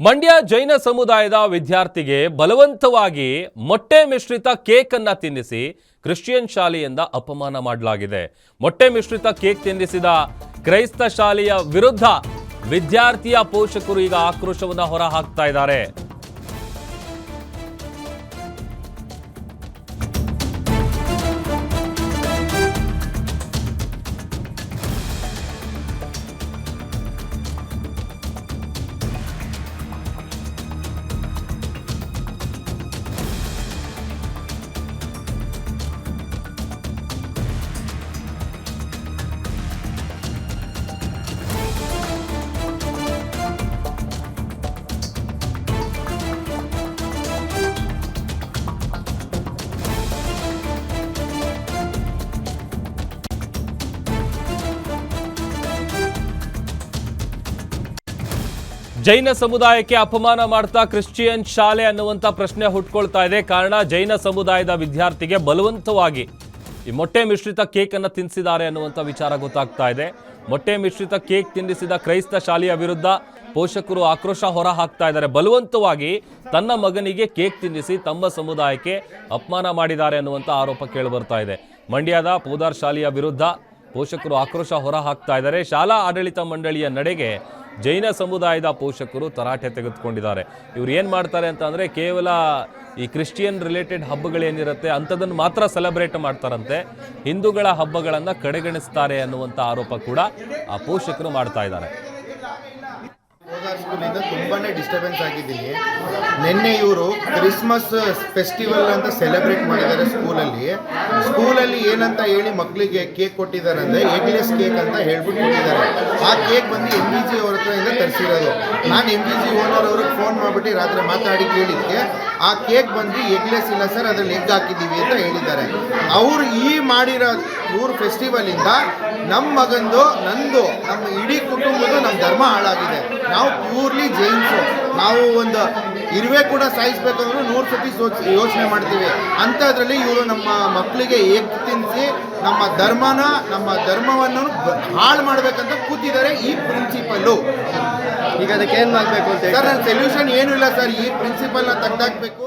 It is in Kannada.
ಮಂಡ್ಯ ಜೈನ ಸಮುದಾಯದ ವಿದ್ಯಾರ್ಥಿಗೆ ಬಲವಂತವಾಗಿ ಮೊಟ್ಟೆ ಮಿಶ್ರಿತ ಕೇಕ್ ಅನ್ನ ತಿನ್ನಿಸಿ ಕ್ರಿಶ್ಚಿಯನ್ ಶಾಲೆಯಿಂದ ಅಪಮಾನ ಮಾಡಲಾಗಿದೆ. ಮೊಟ್ಟೆ ಮಿಶ್ರಿತ ಕೇಕ್ ತಿನ್ನಿಸಿದ ಕ್ರೈಸ್ತ ಶಾಲೆಯ ವಿರುದ್ಧ ವಿದ್ಯಾರ್ಥಿಯ ಪೋಷಕರು ಈಗ ಆಕ್ರೋಶವನ್ನು ಹೊರಹಾಕ್ತಾ ಇದ್ದಾರೆ. ಜೈನ ಸಮುದಾಯಕ್ಕೆ ಅಪಮಾನ ಮಾಡ್ತಾ ಕ್ರಿಶ್ಚಿಯನ್ ಶಾಲೆ ಅನ್ನುವಂಥ ಪ್ರಶ್ನೆ ಹುಟ್ಕೊಳ್ತಾ ಇದೆ. ಕಾರಣ ಜೈನ ಸಮುದಾಯದ ವಿದ್ಯಾರ್ಥಿಗೆ ಬಲವಂತವಾಗಿ ಈ ಮೊಟ್ಟೆ ಮಿಶ್ರಿತ ಕೇಕ್ ಅನ್ನು ತಿನ್ನಿಸಿದ್ದಾರೆ ಅನ್ನುವಂಥ ವಿಚಾರ ಗೊತ್ತಾಗ್ತಾ ಇದೆ. ಮೊಟ್ಟೆ ಮಿಶ್ರಿತ ಕೇಕ್ ತಿನ್ನಿಸಿದ ಕ್ರೈಸ್ತ ಶಾಲೆಯ ವಿರುದ್ಧ ಪೋಷಕರು ಆಕ್ರೋಶ ಹೊರ ಹಾಕ್ತಾ ಇದ್ದಾರೆ. ಬಲವಂತವಾಗಿ ತನ್ನ ಮಗನಿಗೆ ಕೇಕ್ ತಿನ್ನಿಸಿ ತಮ್ಮ ಸಮುದಾಯಕ್ಕೆ ಅಪಮಾನ ಮಾಡಿದ್ದಾರೆ ಅನ್ನುವಂಥ ಆರೋಪ ಕೇಳಿಬರ್ತಾ ಇದೆ. ಮಂಡ್ಯದ ಪೋದಾರ್ ಶಾಲೆಯ ವಿರುದ್ಧ ಪೋಷಕರು ಆಕ್ರೋಶ ಹೊರ ಹಾಕ್ತಾ ಇದ್ದಾರೆ. ಶಾಲಾ ಆಡಳಿತ ಮಂಡಳಿಯ ನಡೆಗೆ ಜೈನ ಸಮುದಾಯದ ಪೋಷಕರು ತರಾಟೆ ತೆಗೆದುಕೊಂಡಿದ್ದಾರೆ. ಇವ್ರು ಏನು ಮಾಡ್ತಾರೆ ಅಂತ ಅಂದರೆ ಕೇವಲ ಈ ಕ್ರಿಶ್ಚಿಯನ್ ರಿಲೇಟೆಡ್ ಹಬ್ಬಗಳೇನಿರುತ್ತೆ ಅಂಥದ್ದನ್ನು ಮಾತ್ರ ಸೆಲೆಬ್ರೇಟ್ ಮಾಡ್ತಾರಂತೆ. ಹಿಂದೂಗಳ ಹಬ್ಬಗಳನ್ನು ಕಡೆಗಣಿಸ್ತಾರೆ ಅನ್ನುವಂಥ ಆರೋಪ ಕೂಡ ಆ ಪೋಷಕರು ಮಾಡ್ತಾ ಇದ್ದಾರೆ. ಹೋದಾರ್ ಸ್ಕೂಲಿಂದ ತುಂಬಾ ಡಿಸ್ಟರ್ಬೆನ್ಸ್ ಆಗಿದ್ದೀನಿ. ನಿನ್ನೆ ಇವರು ಕ್ರಿಸ್ಮಸ್ ಫೆಸ್ಟಿವಲ್ ಅಂತ ಸೆಲೆಬ್ರೇಟ್ ಮಾಡಿದ್ದಾರೆ ಸ್ಕೂಲಲ್ಲಿ ಸ್ಕೂಲಲ್ಲಿ ಏನಂತ ಹೇಳಿ ಮಕ್ಕಳಿಗೆ ಕೇಕ್ ಕೊಟ್ಟಿದ್ದಾರೆ ಅಂದರೆ ಎಗ್ಲೆಸ್ ಕೇಕ್ ಅಂತ ಹೇಳ್ಬಿಟ್ಟು ಕೊಟ್ಟಿದ್ದಾರೆ. ಆ ಕೇಕ್ ಬಂದು ಎಂ ಬಿ ಜಿ ಅವ್ರ ಹತ್ರದಿಂದ ತರಿಸಿರೋದು. ನಾನು ಎಂ ಬಿ ಜಿ ಓನರ್ ಅವ್ರಿಗೆ ಫೋನ್ ಮಾಡಿಬಿಟ್ಟು ರಾತ್ರಿ ಮಾತಾಡಿ ಕೇಳಿದ್ದೆ ಆ ಕೇಕ್ ಬಂದು ಎಗ್ಲೆಸ್ ಇಲ್ಲ ಸರ್ ಅದ್ರಲ್ಲಿ ಎಗ್ ಹಾಕಿದ್ದೀವಿ ಅಂತ ಹೇಳಿದ್ದಾರೆ. ಅವರು ಈ ಮಾಡಿರೋ ಇವ್ರ ಫೆಸ್ಟಿವಲಿಂದ ನಮ್ಮ ಮಗಂದು, ನಂದು, ನಮ್ಮ ಇಡೀ ಕುಟುಂಬದ ನಮ್ಮ ಧರ್ಮ ಹಾಳಾಗಿದೆ. ನಾವು ಪ್ಯೂರ್ಲಿ ಜೈನ್ಸ್ ನಾವು ಒಂದು ಇರುವೆ ಕೂಡ ಸಾಯಿಸ್ಬೇಕಂದ್ರೂ ನೂರು ಸತಿ ಸೋಚ್ ಯೋಚನೆ ಮಾಡ್ತೀವಿ. ಅಂಥದ್ರಲ್ಲಿ ಇವರು ನಮ್ಮ ಮಕ್ಕಳಿಗೆ ಏಕ್ ತಿನ್ನಿಸಿ ನಮ್ಮ ಧರ್ಮನ ನಮ್ಮ ಧರ್ಮವನ್ನು ಹಾಳು ಮಾಡ್ಬೇಕಂತ ಕೂತಿದ್ದಾರೆ ಈ ಪ್ರಿನ್ಸಿಪಲ್ಲು ಈಗ ಅದಕ್ಕೆ ಏನು ಮಾಡಬೇಕು ಅಂತ ಸರ್ ನನ್ನ ಸೊಲ್ಯೂಷನ್ ಏನೂ ಇಲ್ಲ ಸರ್. ಈ ಪ್ರಿನ್ಸಿಪಲ್ನ ತೆಗ್ದಾಕ್ಬೇಕು.